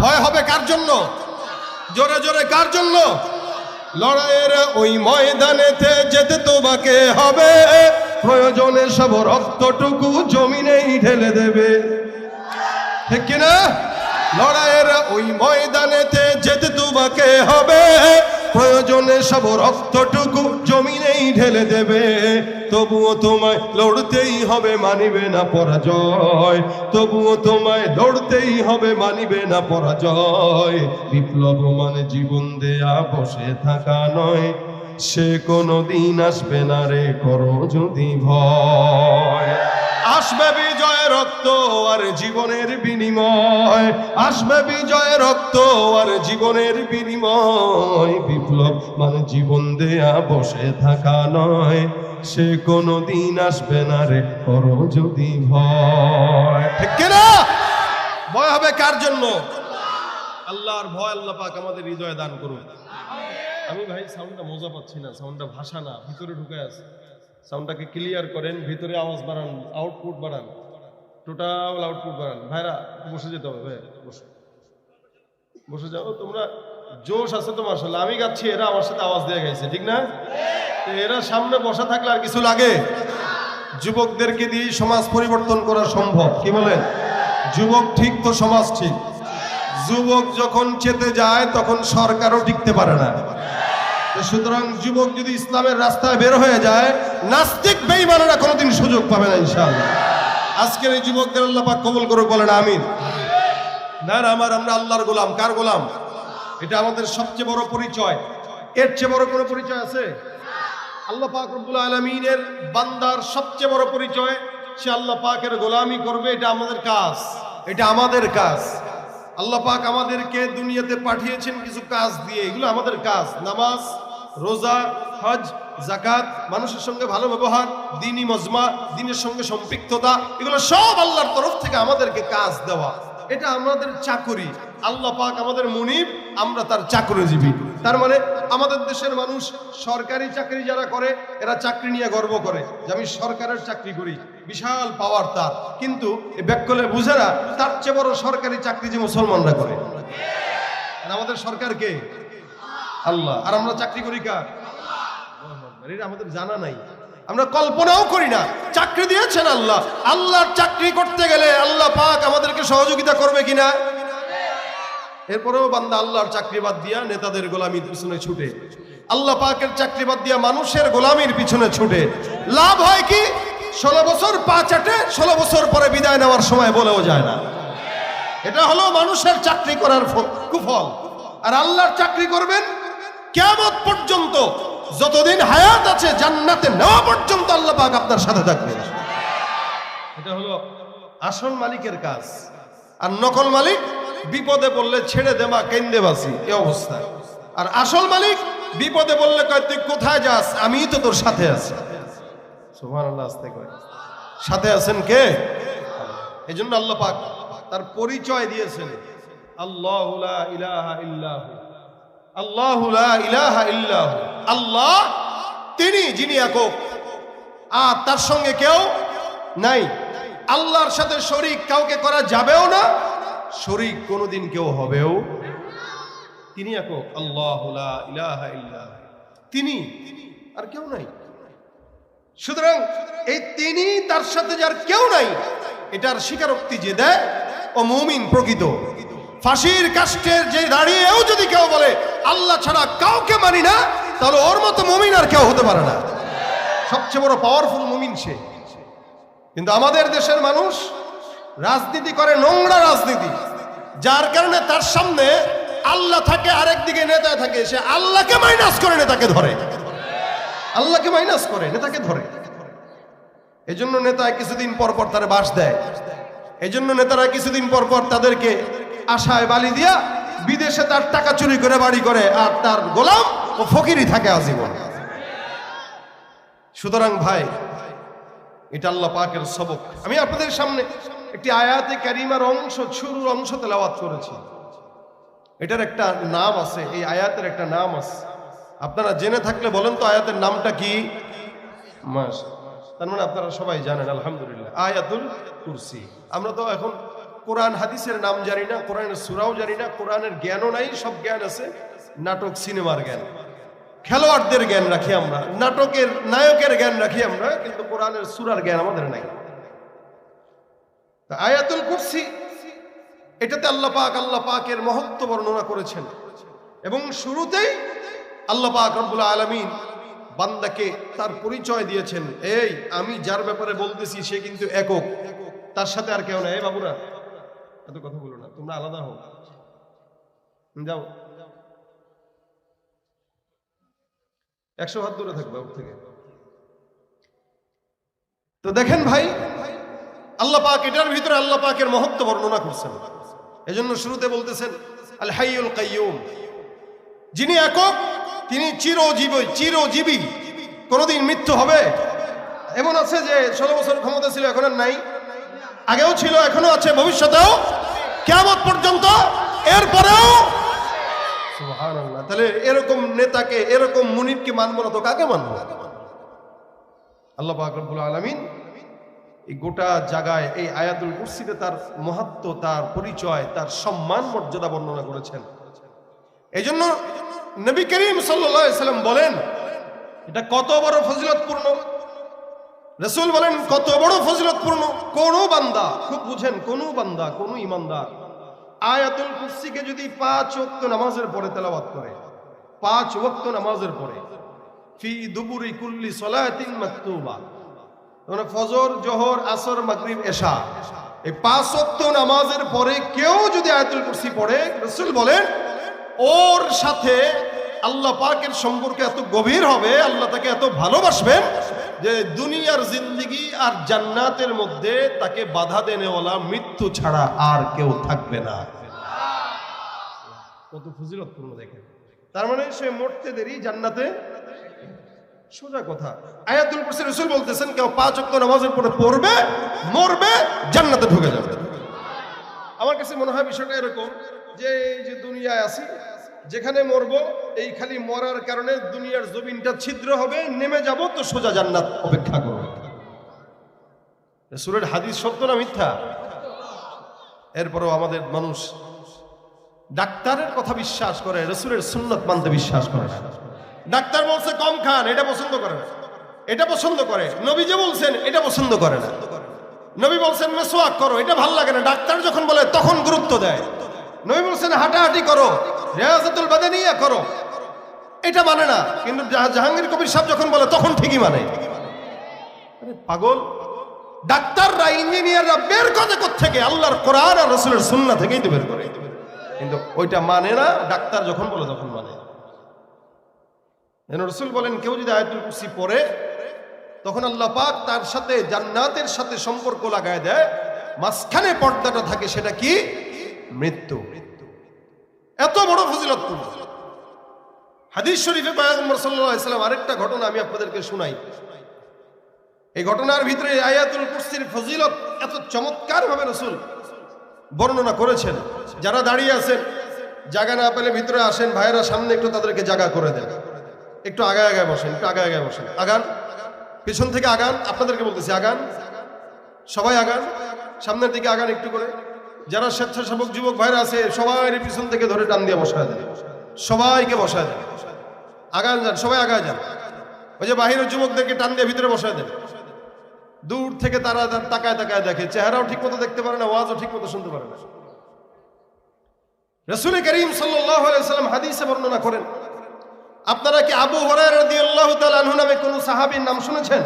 ভয় হবে কার জন্য? জোরে জোরে কার জন্য? লড়াইয়ের ওই ময়দানেতে যেতে তোমাকে হবে। প্রয়োজনে সব রক্তটুকু জমিনেই ঢেলে দেবে। ঠিক কিনা? লড়াইয়ের ওই ময়দানেতে যেতে তোমাকে হবে। প্রয়োজনে সব রক্তটুকু জমিনেই ঢেলে দেবে। তবুও তোমায় লড়তেই হবে, মানিবে না পরাজয়। তবুও তোমায় লড়তেই হবে, মানিবে না পরাজয়। বিপ্লব মানে জীবন দেয়া, বসে থাকা নয়। সে কোনো দিন আসবে না রে, করো যদি ভয়। আসবে রক্ত আর জীবনের বিনিময়। আসবে বিজয় রক্ত আর জীবনের বিনিময়। বিপ্লব মানে জীবন দেয়া, বসে থাকা নয়। সে কোনো দিন আসবে না রে, করো যদি ভয়। ঠিক কিনা? ভয় হবে কার জন্য? আল্লাহর ভয় আল্লাহ পাক আমাদের হৃদয়ে দান করুন আমি ভাই সাউন্ডটা মজা পাচ্ছি না সাউন্ডটা ভাষা না, ভিতরে ঢুকে আছে। সাউন্ডটাকে ক্লিয়ার করেন, ভিতরে আওয়াজ বাড়ান আউটপুট বাড়ান। টোটাল আউটপুট বাড়ান। ভাইরা, বসে যেতে হবে ভাই বসে। বসে যাও, তোমরা জোশ আছে তো মার্শাল্লাহ আমি গাচ্ছি, এরা আমার সাথে আওয়াজ দিয়ে গেছে ঠিক না? তো এরা সামনে বসা থাকলে আর কিছু লাগে? যুবকদেরকে দিয়ে সমাজ পরিবর্তন করা সম্ভব, কি বলেন? যুবক ঠিক তো, সমাজ ঠিক। যুবক যখন চেতে যায়, তখন সরকারও টিকতে পারে না। সুতরাং যুবক যদি ইসলামের রাস্তায় বের হয়ে যায়, নাস্তিক, বেঈমানেরা কোনোদিন সুযোগ পাবে না, ইনশাআল্লাহ। আজকের এই যুবকদের আল্লাহ পাক কবুল করুক, বলেন আমিন। না না, আমার, আমরা আল্লাহর গোলাম। কার গোলাম? এটা আমাদের সবচেয়ে বড় পরিচয়। এর চেয়ে বড় কোনো পরিচয় আছে? আল্লাহ পাক রব্বুল আলমিনের বান্দার সবচেয়ে বড় পরিচয়, সে আল্লাহ পাকের গোলামি করবে, এটা আমাদের কাজ। এটা আমাদের কাজ। আল্লাহ পাক আমাদেরকে দুনিয়াতে পাঠিয়েছেন কিছু কাজ দিয়ে, এগুলো আমাদের কাজ। নামাজ রোজা, হজ জাকাত মানুষের সঙ্গে ভালো ব্যবহার দিনী মজমা, দিনের সঙ্গে সম্পৃক্ততা, এগুলো সব আল্লাহর তরফ থেকে আমাদেরকে কাজ দেওয়া। এটা আমাদের চাকরি। আল্লাহ পাক আমাদের মুনিব, আমরা তার চাকরিজীবী। তার মানে আমাদের দেশের মানুষ সরকারি চাকরি যারা করে, এরা চাকরি নিয়ে গর্ব করে যে আমি সরকারের চাকরি করি। বিশাল পাওয়ার তার। কিন্তু ব্যাকলে বুঝে না, তার চেয়ে বড় সরকারি চাকরি যে মুসলমানরা করে। আমাদের সরকারকে আল্লাহ। আর আমরা চাকরি করি কার? আমাদের জানা নাই। আমরা কল্পনাও করি না। চাকরি দিয়েছেন আল্লাহ। আল্লাহর চাকরি করতে গেলে আল্লাহ পাক আমাদেরকে সহযোগিতা করবে কিনা? এরপরেও বান্দা আল্লাহর চাকরি বাদ দিয়া নেতাদের গোলামির পিছনে ছুটে। আল্লাহ পাকের চাকরি বাদ দিয়া মানুষের গোলামির পিছনে ছুটে। লাভ হয় কি? ষোলো বছর পা চাটে, ষোলো বছর পরে বিদায় নেওয়ার সময় বলেও যায় না। এটা হলো মানুষের চাকরি করার কুফল। আর আল্লাহর চাকরি করবেন কেমন পর্যন্ত যতদিন হায়াত আছে জান্নাতে নেওয়া পর্যন্ত আল্লাহ পাক আপনার সাথে থাকবে এটা হলো আসল মালিকের কাজ। আর নকল মালিক বিপদে পড়লে ছেড়ে দেমা কেন্দে বাসি এ অবস্থা। আর আসল মালিক বিপদে বললে কয়, তুই কোথায় যাস? আমিই তো তোর সাথে আছি। সুবহানাল্লাহ, আস্তে কয় সাথে আছেন কে? এই জন্য আল্লাহ পাক তার পরিচয় দিয়েছেন। আল্লাহ ইলাহা ইল্লাহু। আল্লাহ আল্লাহ, তিনি যিনি একক। আর তার সঙ্গে কেউ নাই। আল্লাহর সাথে শরিক কাউকে করা যাবেও না, শরিক কোনোদিন কেউ হবেও তিনি একক। আল্লাহ ইলাহা ইল্লাহু। তিনি, আর কেউ নাই। সুতরাং এই তিনি তার সাথে যার কেউ নাই, এটার স্বীকারোক্তি যে দেয় ও মুমিন প্রকৃত। ফাঁসির কাষ্টের যে দাঁড়িয়েও যদি কেউ বলে, আল্লাহ ছাড়া কাউকে মানি না, তাহলে ওর মতো মুমিন আর কেউ হতে পারে না। সবচেয়ে বড় পাওয়ারফুল মুমিন সে। কিন্তু আমাদের দেশের মানুষ রাজনীতি করে নোংরা রাজনীতি। যার কারণে তার সামনে আল্লাহ থাকে আরেকদিকে নেতা থাকে। সে আল্লাহকে মাইনাস করে, নেতাকে ধরে। আল্লাহকে মাইনাস করে, নেতাকে ধরে। এই জন্য নেতা কিছুদিন পর পর তার বাস দেয়। এই জন্য নেতারা কিছুদিন পর পর তাদেরকে আশায় বালি দিয়া বিদেশে তার টাকা চুরি করে বাড়ি করে আর তার গোলাম ও ফকিরই থাকে আজীবন। সুতরাং ভাই, এটা আল্লাহ পাকের সবক। আমি আপনাদের সামনে একটি আয়াতে ক্যারিমার অংশ, শুরুর অংশ তেলাওয়াত করেছি। এটার একটা নাম আছে, এই আয়াতের একটা নাম আছে। আপনারা জেনে থাকলে বলেন তো আয়াতের নামটা কি? মাস তার মানে আপনারা সবাই জানেন, আলহামদুলিল্লাহ। আয়াতুল কুরসি। আমরা তো এখন কোরআন হাদিসের নাম জানি না, কোরআনের সুরাও জানি না, কোরআনের জ্ঞানও নাই, সব জ্ঞান আছে নাটক, সিনেমার জ্ঞান। খেলোয়াড়দের জ্ঞান রাখি আমরা, নাটকের নায়কের জ্ঞান রাখি আমরা, কিন্তু কোরআনের সুরার জ্ঞান আমাদের নাই। আয়াতুল কুরসি, এটাতে আল্লাহ পাক, আল্লাহ পাকের মহত্ব বর্ণনা করেছেন। এবং শুরুতেই আল্লাহ পাক রব্বুল আলামিন বান্দাকে তার পরিচয় দিয়েছেন, এই, আমি যার ব্যাপারে বলতেছি সে কিন্তু একক, তার সাথে আর কেউ নাই বাবুরা। এত কথা বলো না, তোমরা আলাদা হও। যাও। একশো হাত দূরে থাকবে ওর থেকে। তো দেখেন ভাই, আল্লাহ পাক এটার ভিতরে আল্লাহ পাকের মহত্ব বর্ণনা করছেন। এজন্য শুরুতে বলতেছেন, আল হাইয়ুল কাইয়ুম। যিনি একক, তিনি চিরজীবী চিরজীবী। কোনোদিন মৃত্যু হবে। এমন আছে যে ষোলো বছর ক্ষমতা ছিল, এখন আর নাই। আগেও ছিল, এখনও আছে, ভবিষ্যতেও। কেমন পর্যন্ত, এরপরেও। তাহলে এরকম নেতাকে, এরকম মুনিরকে মানবো না তো কাকে মানবো? আল্লাহ পাক রব্বুল আলামিন এই গোটা জায়গায়, এই আয়াতুল কুরসিতে তার মহত্ব, তার পরিচয়, তার সম্মান, মর্যাদা বর্ণনা করেছেন। এই জন্য নবী করিম সাল্লাম বলেন, এটা কত বড় ফজিলতপূর্ণ। রসুল বলেন, কত বড় ফজিলতপূর্ণ। কোন বান্দা খুব বুঝেন, কোন বান্দা, কোন ইমানদার আয়াতুল কুরসিকে যদি পাঁচ ওয়াক্ত নামাজের পরে তেলাওয়াত করে, পাঁচ ওয়াক্ত নামাজের পরে, ফি দুবুরি কুল্লি সলাতিন মাকতুবা। মানে ফজর, জোহর, আসর, মাগরিব, এশা। এই পাঁচ ওয়াক্ত নামাজের পরে কেউ যদি আয়াতুল কুরসি পড়ে, রসুল বলেন, ওর সাথে আল্লাহ পাকের সম্পর্ক এত গভীর হবে, আল্লাহ তাকে এত ভালোবাসবেন যে দুনিয়ার জিন্দিগি আর জান্নাতের মধ্যে তাকে বাধা দেনেওয়ালা মৃত্যু ছাড়া আর কেউ থাকবে না। কত ফজিলতপূর্ণ দেখেন। তার মানে সে মরতে দেরি, জান্নাতে সোজা কথা। আয়াতুল কুরসি রাসূল বলতেছেন, কেউ পাঁচ ওয়াক্ত নামাজের পরে পড়বে, মরবে, জান্নাতে ঢুকে যাবে। আমার কাছে মনে হয় বিষয়টা এরকম, যে যে দুনিয়ায় আছি যেখানে মরবো, এই খালি মরার কারণে দুনিয়ার জমিনটা ছিদ্র হবে, নেমে যাব, তো সোজা জান্নাত অপেক্ষা করবে। সুরের হাদিস সত্য না মিথ্যা? এরপরও আমাদের মানুষ ডাক্তারের কথা বিশ্বাস করে, রসুলের সুন্নত মানতে বিশ্বাস করে ডাক্তার বলছে, কম খান, এটা পছন্দ করে না। এটা পছন্দ করে। নবী যে বলছেন, এটা পছন্দ করে না। নবী বলছেন মেসোয়াক করো, এটা ভালো লাগে না। ডাক্তার যখন বলে, তখন গুরুত্ব দেয়। নবী বলছেন, হাঁটাহাঁটি করো। রেয়াজাতুল বাদানিয়া করো। এটা মানে না, কিন্তু জাহাঙ্গীর কবির সাহেব যখন বলে, তখন ঠিকই মানে। পাগল ডাক্তাররা ইঞ্জিনিয়াররা বের করে থেকে আল্লাহর কোরআন আর রসুলের সুন্না থেকেই তো বের করে। কিন্তু ওইটা মানে না, ডাক্তার যখন বলে, তখন মানে। রসুল বলেন, কেউ যদি আয়াতুল কুরসি পড়ে, তখন আল্লাহ পাক তার সাথে, জান্নাতের সাথে সম্পর্ক লাগায় দেয়। মাঝখানে পর্দাটা থাকে, সেটা কি? মৃত্যু। এত বড় ফজিলতপূর্ণ হাদিস শরীফে পয়গম্বর সাল্লাম আরেকটা ঘটনা আমি আপনাদেরকে শোনাই। এই ঘটনার ভিতরে আয়াতুল কুরসির ফজিলত এত চমৎকার ভাবে রসুল বর্ণনা করেছেন। যারা দাঁড়িয়ে আছেন, জায়গা না পেলে ভিতরে আসেন, ভাইয়েরা সামনে একটু তাদেরকে জায়গা করে দেন। একটু আগায় আগায় বসেন, একটু আগায় আগায় বসেন। আগান, পিছন থেকে আগান, আপনাদেরকে বলতেছি আগান। সবাই আগান, সামনের দিকে আগান একটু করে। যারা স্বেচ্ছাসেবক যুবক ভাইরা আছে সবাই পিছন থেকে ধরে টান দিয়ে বসায় দেন। সবাইকে বসায় দেন। আগান যান, সবাই আগায় যান। ওই যে বাহিরের যুবকদেরকে টান দিয়ে ভিতরে বসায় দেন। দূর থেকে তারা তাকায় তাকায় দেখে। চেহারাও ঠিক মতো দেখতে পারে না, ওয়াজও ঠিক মতো শুনতে পারে না। রসুল করিম সাল্লাম হাদিসে বর্ণনা করেন, আপনারা কি আবু হরাই রাদিয়াল্লাহু তাআলা আনহু নামে কোন সাহাবীর নাম শুনেছেন?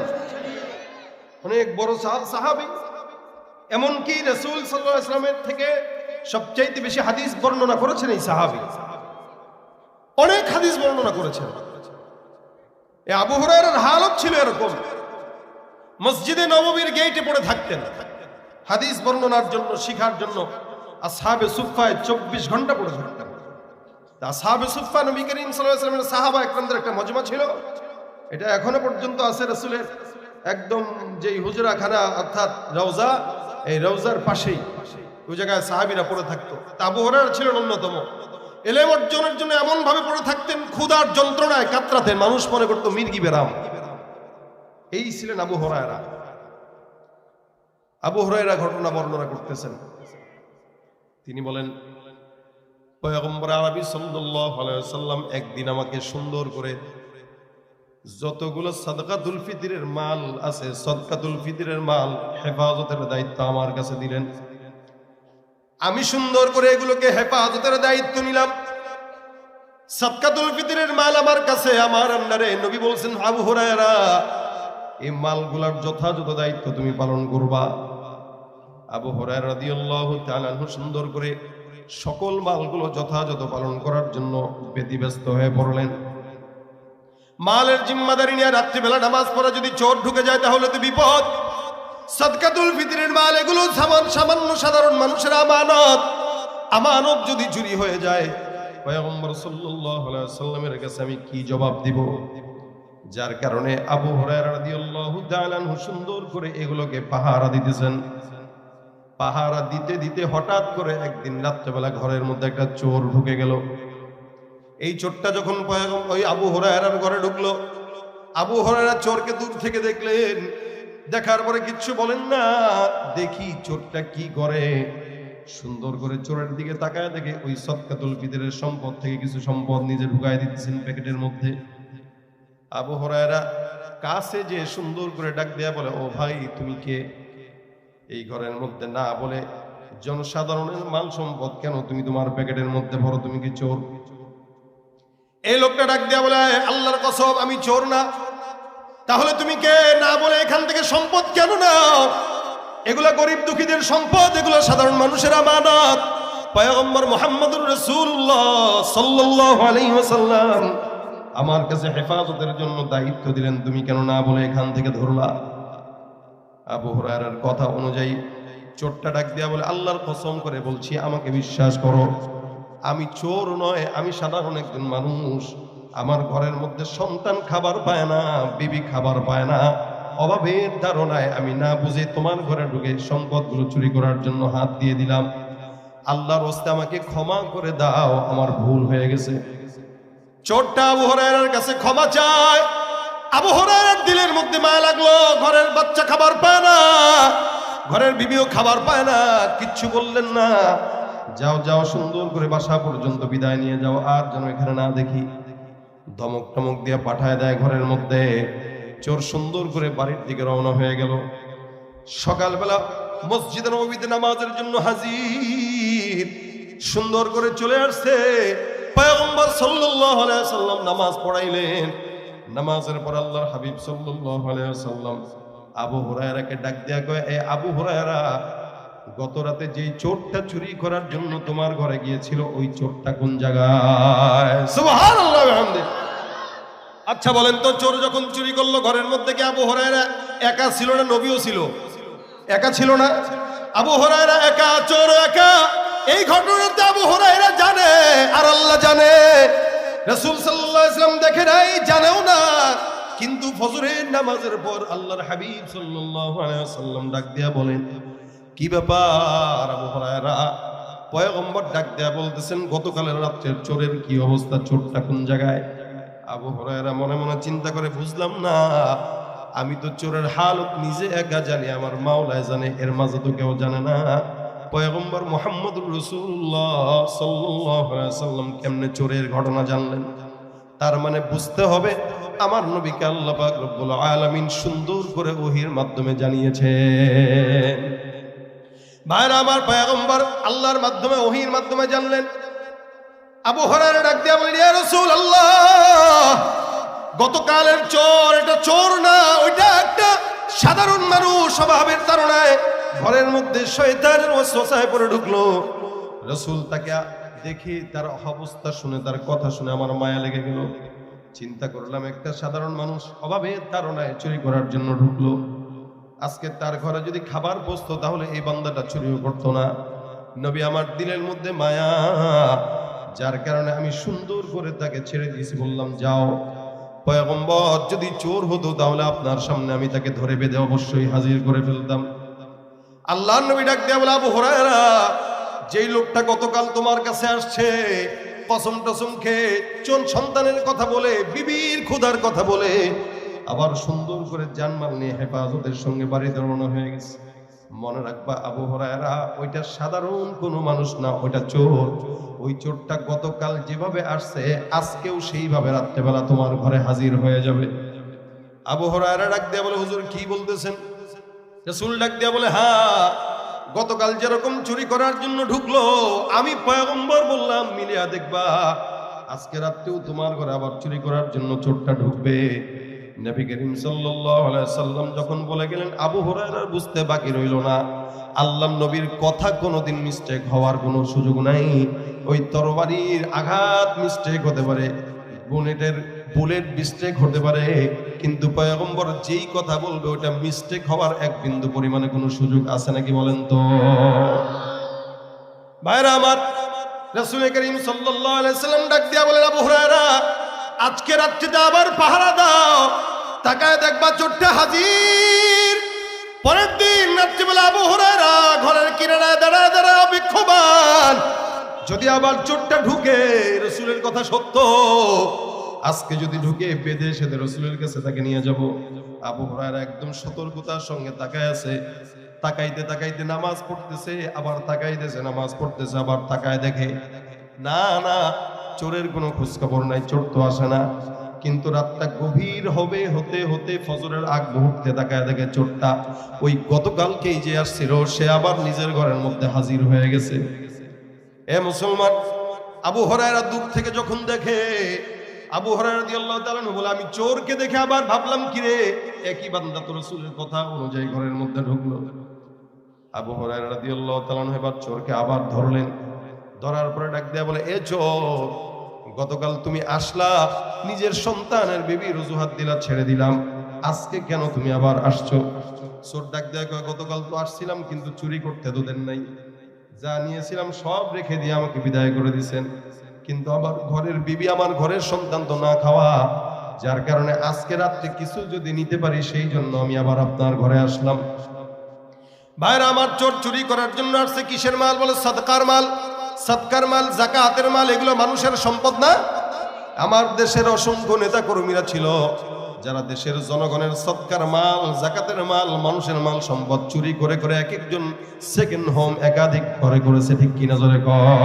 অনেক বড় সাহা- সাহাবী। এমনকি রসুল সাল্লাল্লাহু আলাইহি সাল্লামের থেকে সবচাইতে বেশি হাদিস বর্ণনা করেছেন এই সাহাবি। অনেক হাদিস বর্ণনা করেছেন। এই আবু হুরায়রার হালত ছিল এরকম। মসজিদে নববীর গেইটে পড়ে থাকতেন। হাদিস বর্ণনার জন্য, শিখার জন্য আসহাবে সুফায় চব্বিশ ঘণ্টা পড়ে থাকতেন। আসহাবে সুফা নবী করিম সাল্লামের সাহাবা একরামদের একটা মজমা ছিল। এটা এখনও পর্যন্ত আছে রসুলের। একদম যেই হুজরাখানা অর্থাৎ রওজা এই রওজার পাশেই ওই জায়গায় সাহাবিরা পড়ে থাকতো। তা আবু হরার ছিলেন অন্যতম। এলেম অর্জনের জন্য এমন ভাবে পড়ে থাকতেন, ক্ষুধার যন্ত্রণায় কাতরাতেন মানুষ মনে করতো, মির্গি বেরাম। এই ছিলেন আবু হরায়রা। আবু হরায়রা ঘটনা বর্ণনা করতেছেন। তিনি বলেন, পয়গম্বর আরবি সাল্লাম একদিন আমাকে সুন্দর করে যতগুলো সদকাতুল ফিতরের মাল আছে সদকাতুল ফিতরের মাল হেফাজতের দায়িত্ব আমার কাছে দিলেন। আমি সুন্দর করে এগুলোকে হেফাজতের দায়িত্ব নিলাম। সদকাতুল ফিতরের মাল আমার কাছে, আমার আন্ডারে নবী বলছেন, আবু হুরায়রা, এই মালগুলার যথাযথ দায়িত্ব তুমি পালন করবা। আবু হুরায়রা রাদিয়াল্লাহু তাআলা সুন্দর করে সকল মালগুলো যথাযথ পালন করার জন্য ব্যতিব্যস্ত হয়ে পড়লেন। মালের জিম্মাদারি নিয়ে রাত্রিবেলা নামাজ পড়া যদি চোর ঢুকে যায়, তাহলে তো বিপদ। সদকাতুল ফিতরের মাল, এগুলো সামান সামান্য সাধারণ মানুষের আমানত। আমানত যদি চুরি হয়ে যায়, পয়গম্বর সাল্লাল্লাহু আলাইহি সাল্লামের কাছে আমি কি জবাব দিব? যার কারণে আবু হুরায়রা রাদিয়াল্লাহু তাআলা সুন্দর করে এগুলোকে পাহারা দিতেছেন। পাহারা দিতে দিতে হঠাৎ করে একদিন রাত্রেবেলা ঘরের মধ্যে একটা চোর ঢুকে গেল। এই চোরটা যখন ওই আবু হরায়রার ঘরে ঢুকলো, আবু হরায়রা চোরকে দূর থেকে দেখলেন। দেখার পরে কিচ্ছু বলেন না। দেখি চোরটা কি করে। সুন্দর করে চোরের দিকে তাকায়, দেখে ওই সৎকাতুল ফিতরের সম্পদ থেকে কিছু সম্পদ নিজে ঢুকায় দিতেছেন প্যাকেটের মধ্যে। আবু হরায়রা কাছে যে সুন্দর করে ডাক দেয়া বলে, ও ভাই, তুমি কে? এই ঘরের মধ্যে না বলে, জনসাধারণের মাল সম্পদ কেন তুমি তোমার প্যাকেটের মধ্যে ভরো? তুমি কি চোর? এই লোকটা ডাক দেয়া বলে, আল্লাহর কসব, আমি চোর না। তাহলে তুমি কে? না বলে এখান থেকে সম্পদ কেন নাও? এগুলা গরিব দুঃখীদের সম্পদ, এগুলো সাধারণ মানুষের আমানত। পয়গম্বর মোহাম্মদুর রসুল্লাহ সাল্লাল্লাহু আলাইহি ওয়াসাল্লাম আমার কাছে হেফাজতের জন্য দায়িত্ব দিলেন, তুমি কেন না বলে এখান থেকে ধরলা? আবু হুরায়রার কথা অনুযায়ী চোরটা ডাক দিয়া বলে, আল্লাহর কসম করে বলছি, আমাকে বিশ্বাস করো। আমি চোর নয়, আমি সাধারণ একজন মানুষ। আমার ঘরের মধ্যে সন্তান খাবার পায় না, বিবি খাবার পায় না। অভাবের ধারণায় আমি না বুঝে তোমার ঘরে ঢুকে সম্পদগুলো চুরি করার জন্য হাত দিয়ে দিলাম। আল্লাহর হস্তে আমাকে ক্ষমা করে দাও, আমার ভুল হয়ে গেছে। চোরটা আবু হরায়রার কাছে ক্ষমা চায়। আবু হরায়রার দিলের মধ্যে মায়া লাগল, ঘরের বাচ্চা খাবার পায় না, ঘরের বিবিও খাবার পায় না, কিচ্ছু বললেন না। যাও যাও, সুন্দর করে বাসা পর্যন্ত বিদায় নিয়ে যাও, আর যেন এখানে না দেখি। ধমক টমক দিয়ে পাঠায় দেয় ঘরের মধ্যে। চোর সুন্দর করে বাড়ির দিকে রওনা হয়ে গেল। সকালবেলা মসজিদে নবীতে নামাজের জন্য হাজির। সুন্দর করে চলে আসছে। পয়গম্বর সাল্লাল্লাহু আলাইহি সাল্লাম নামাজ পড়াইলেন। নামাজের পর আল্লাহর হাবিব সাল্লাল্লাহু আলাইহি সাল্লাম আবু হুরায়রাকে ডাক দেয়া কয়, এ আবু হুরায়রা গত রাতে যেই চোরটা চুরি করার জন্য তোমার ঘরে গিয়েছিল, ওই চোরটা কোন জায়গায়? আচ্ছা বলেন তো, চোর যখন চুরি করল, ঘরের মধ্যে কি আবু হরায়রা একা ছিল না, নবীও ছিল? একা ছিল না? আবু হরায়রা একা, চোর একা। এই ঘটনাতে আবু হরায়রা জানে, আর আল্লাহ জানে। রাসূল সাল্লাল্লাহু আলাইহি ওয়াসাল্লাম দেখে নাই, জানেও না। কিন্তু ফজরের নামাজের পর আল্লাহর হাবিব সাল্লাল্লাহু আলাইহি ওয়াসাল্লাম ডাক দিয়া বলেন কি ব্যাপার, আবু হরায়রা? পয়গম্বর ডাক দেয়া বলতেছেন, গতকালের রাত্রের চোরের কি অবস্থা? চোরটা কোন জায়গায়? আবু হরায়রা মনে মনে চিন্তা করে, বুঝলাম না। আমি তো চোরের হালত নিজে একা জানি, আমার মাওলায় জানে, এর মাঝে তো কেউ জানে না। পয়গম্বর মোহাম্মদুর রসুল্লাহ সাল্লাম কেমনে চোরের ঘটনা জানলেন? তার মানে বুঝতে হবে, আমার নবীকে আল্লাহ রব্বুল আলামিন সুন্দর করে ওহির মাধ্যমে জানিয়েছেন। ভাইরা আমার পয়গম্বর আল্লাহর মাধ্যমে, ওহির মাধ্যমে জানলেন। আবু হরারে ডাক দিয়া বলি রাসূল আল্লাহ গতকালের চোর, এটা চোর না, ওইটা একটা সাধারণ মানুষ স্বভাবের তারণায় ঘরের মধ্যে শয়তানের ওয়াসওয়াসায় পড়ে ঢুকলো। রসুল তাকে দেখে তার অবস্থা শুনে, তার কথা শুনে আমার মায়া লেগে গেল। চিন্তা করলাম, একটা সাধারণ মানুষ অভাবের তারণায় চুরি করার জন্য ঢুকলো। আজকে তার ঘরে যদি খাবার বসতো, তাহলে এই বান্দাটা চুরিও করতো না। নবী আমার দিলের মধ্যে মায়া, যার কারণে আমি সুন্দর করে তাকে ছেড়ে দিয়েছি, বললাম, যাও। পয়গম্বর, যদি চোর হতো, তাহলে আপনার সামনে আমি তাকে ধরে বেঁধে অবশ্যই হাজির করে ফেলতাম। আল্লাহ নবী ডাক দেয়া বলে, আবু হরায়রা, যেই লোকটা গতকাল তোমার কাছে আসছে, কসম টসম খেয়ে চোন সন্তানের কথা বলে, বিবির ক্ষুধার কথা বলে, আবার সুন্দর করে জানমাল নিয়ে হেফাজতের সঙ্গে বাড়িতে রওনা হয়ে গেছে। মনে রাখবা, আবু হরায়রা ওইটা সাধারণ কোনো মানুষ না, ওইটা চোর। ওই চোরটা গতকাল যেভাবে আসছে, আজকেও সেইভাবে রাত্রেবেলা তোমার ঘরে হাজির হয়ে যাবে। আবু হরায়রা ডাক দিয়ে বলে, হুজুর, কি বলতেছেন? রসুল ডাক দিয়া বলে হ্যাঁ গতকাল যেরকম চুরি করার জন্য ঢুকলো, আমি পয়গম্বর বললাম, মিলিয়া দেখবা, আজকে রাত্রেও তোমার ঘরে আবার চুরি করার জন্য চোরটা ঢুকবে। নবী করিম সাল্লাম যখন বলে গেলেন, আবু হুরায়রার বুঝতে বাকি রইল না। আল্লাহ নবীর কথা কোনোদিন মিস্টেক হওয়ার কোনো সুযোগ নাই। ওই তরবারির আঘাত মিস্টেক হতে পারে বুলেটের বুলেট মিস্টেক হতে পারে, কিন্তু পয়গম্বর যেই কথা বলবে ওটা মিস্টেক হওয়ার এক বিন্দু পরিমাণে কোনো সুযোগ আছে নাকি বলেন তো? ভাইরা আমার, রাসূল করিম সাল্লাম ডাক দিয়া বলেন, আবু হুরায়রা আজকে রাত্রিতে আবার পাহারা দাও। তাকায় দেখবা চোরটা হাজির। পরের দিন রাত্রিবেলা আবু হুরায়রা ঘরের কিনারায় দাঁড়ায় দাঁড়ায় অবিক্ষমান যদি আবার চোরটা ঢুকে, রসুলের কথা সত্য। আজকে যদি ঢুকে, বেঁধে সেদের রসুলের কাছে তাকে নিয়ে যাব। আবু হুরায়রা একদম সতর্কতার সঙ্গে তাকায় আছে। তাকাইতে তাকাইতে নামাজ পড়তেছে, আবার তাকাইতেছে, নামাজ পড়তেছে, আবার তাকায় দেখে। না না চোরের কোনো খোঁজখবর নাই, চোর তো আসে না। কিন্তু রাতটা গভীর হবে, হতে হতে ফজরের আগ মুহূর্তে তাকায় দেখে চোরটা ওই গতকালকেই যে আসছিল, সে আবার নিজের ঘরের মধ্যে হাজির হয়ে গেছে। এ মুসলমান, আবু হরায়রা দূর থেকে যখন দেখে, আবু হরায়রা রাদিয়াল্লাহু তাআলা বলে, আমি চোরকে দেখে আবার ভাবলাম, কি রে? একই বান্দা তো রাসূলের কথা অনুযায়ী ঘরের মধ্যে ঢুকলো? আবু হরায়রা রাদিয়াল্লাহু তাআলা এবার চোরকে আবার ধরলেন। ধরার পরে ডাক দেয়া বলে, এ চোর, গতকাল তুমি আসলা, নিজের সন্তানের বেবির রুজুহাত দিলা, ছেড়ে দিলাম। আজকে কেন তুমি আবার আসছো? চোর ডাক দেয়া গতকাল তো আসছিলাম, কিন্তু চুরি করতে তো দেন নাই। যা নিয়েছিলাম সব রেখে দিয়ে আমাকে বিদায় করে দিছেন। কিন্তু আমার ঘরের বিবি আমার ঘরের সন্তান তো না খাওয়া। যার কারণে আজকে রাত্রে কিছু যদি নিতে পারি, সেই জন্য আমি আবার আপনার ঘরে আসলাম। ভাইরা, আমার চোর চুরি করার জন্য আসছে, কিসের মাল? বলে, সদকার মাল। সৎকার মাল, জাকাতের মাল, এগুলো মানুষের সম্পদ না? আমার দেশের অসংখ্য নেতা কর্মীরা ছিল, যারা দেশের জনগণের সৎকার মাল, জাকাতের মাল, মানুষের মাল সম্পদ চুরি করে করে এক একজন সেকেন্ড হোম একাধিক ঘরে করেছে, ঠিক কিনা জোরে কর